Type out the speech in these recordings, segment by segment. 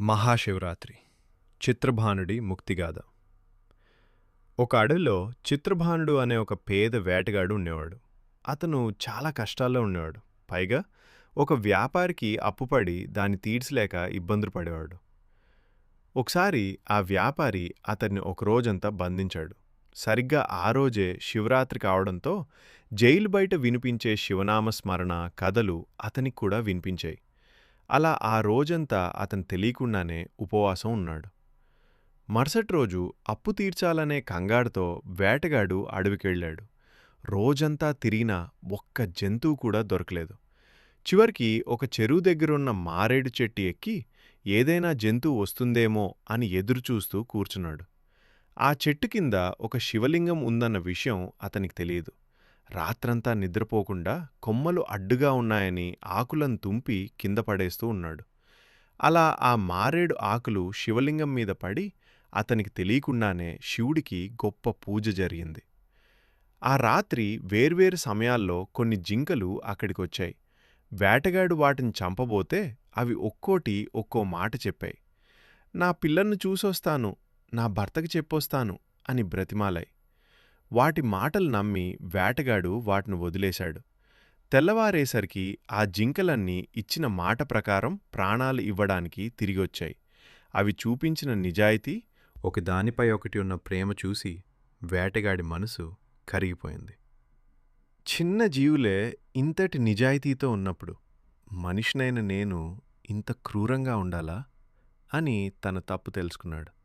మహాశివరాత్రి చిత్రభానుడి ముక్తిగాథ. ఒక అడవిలో చిత్రభానుడు అనే ఒక పేద వేటగాడు ఉండేవాడు. అతను చాలా కష్టాల్లో ఉండేవాడు. పైగా ఒక వ్యాపారికి అప్పుపడి దాన్ని తీర్చలేక ఇబ్బందులు పడేవాడు. ఒకసారి ఆ వ్యాపారి అతన్ని ఒక రోజంతా బంధించాడు. సరిగ్గా ఆ రోజే శివరాత్రి కావడంతో జైలు బయట వినిపించే శివనామ స్మరణ కథలు అతనికి కూడా వినిపించాయి. అలా ఆ రోజంతా అతను తెలియకుండానే ఉపవాసం ఉన్నాడు. మరుసటి రోజు అప్పు తీర్చాలనే కంగారుతో వేటగాడు అడవికెళ్ళాడు. రోజంతా తిరిగినా ఒక్క జంతువు కూడా దొరకలేదు. చివరికి ఒక చెరువు దగ్గరున్న మారేడు చెట్టు ఎక్కి ఏదైనా జంతువు వస్తుందేమో అని ఎదురుచూస్తూ కూర్చున్నాడు. ఆ చెట్టు కింద ఒక శివలింగం ఉందన్న విషయం అతనికి తెలియదు. రాత్రంతా నిద్రపోకుండా కొమ్మలు అడ్డుగా ఉన్నాయని ఆకులను తుంపి కింద పడేస్తూ ఉన్నాడు. అలా ఆ మారేడు ఆకులు శివలింగం మీద పడి అతనికి తెలియకుండానే శివుడికి గొప్ప పూజ జరిగింది. ఆ రాత్రి వేర్వేరు సమయాల్లో కొన్ని జింకలు అక్కడికొచ్చాయి. వేటగాడు వాటిని చంపబోతే అవి ఒక్కోటి ఒక్కో మాట చెప్పాయి. నా పిల్లల్ని చూసొస్తాను నా భర్తకి చెప్పొస్తాను అని బ్రతిమాలాయి. వాటి మాటలు నమ్మి వేటగాడు వాటిని వదిలేశాడు. తెల్లవారేసరికి ఆ జింకలన్నీ ఇచ్చిన మాట ప్రకారం ప్రాణాలు ఇవ్వడానికి తిరిగొచ్చాయి. అవి చూపించిన నిజాయితీ ఒకదానిపై ఒకటి ఉన్న ప్రేమ చూసి వేటగాడి మనసు కరిగిపోయింది. చిన్న జీవులే ఇంతటి నిజాయితీతో ఉన్నప్పుడు మనిషినైన నేను ఇంత క్రూరంగా ఉండాలా? అని తన తప్పు తెలుసుకున్నాడు.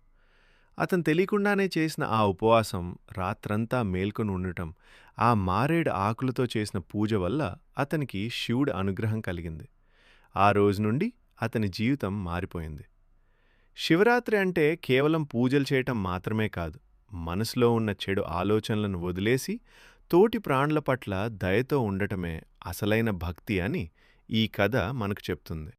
అతను తెలియకుండానే చేసిన ఆ ఉపవాసం రాత్రంతా మేల్కొని ఉండటం ఆ మారేడు ఆకులతో చేసిన పూజ వల్ల అతనికి శివుడి అనుగ్రహం కలిగింది. ఆ రోజు నుండి అతని జీవితం మారిపోయింది. శివరాత్రి అంటే కేవలం పూజలు చేయటం మాత్రమే కాదు మనసులో ఉన్న చెడు ఆలోచనలను వదిలేసి తోటి ప్రాణుల పట్ల దయతో ఉండటమే అసలైన భక్తి అని ఈ కథ మనకు చెప్తుంది.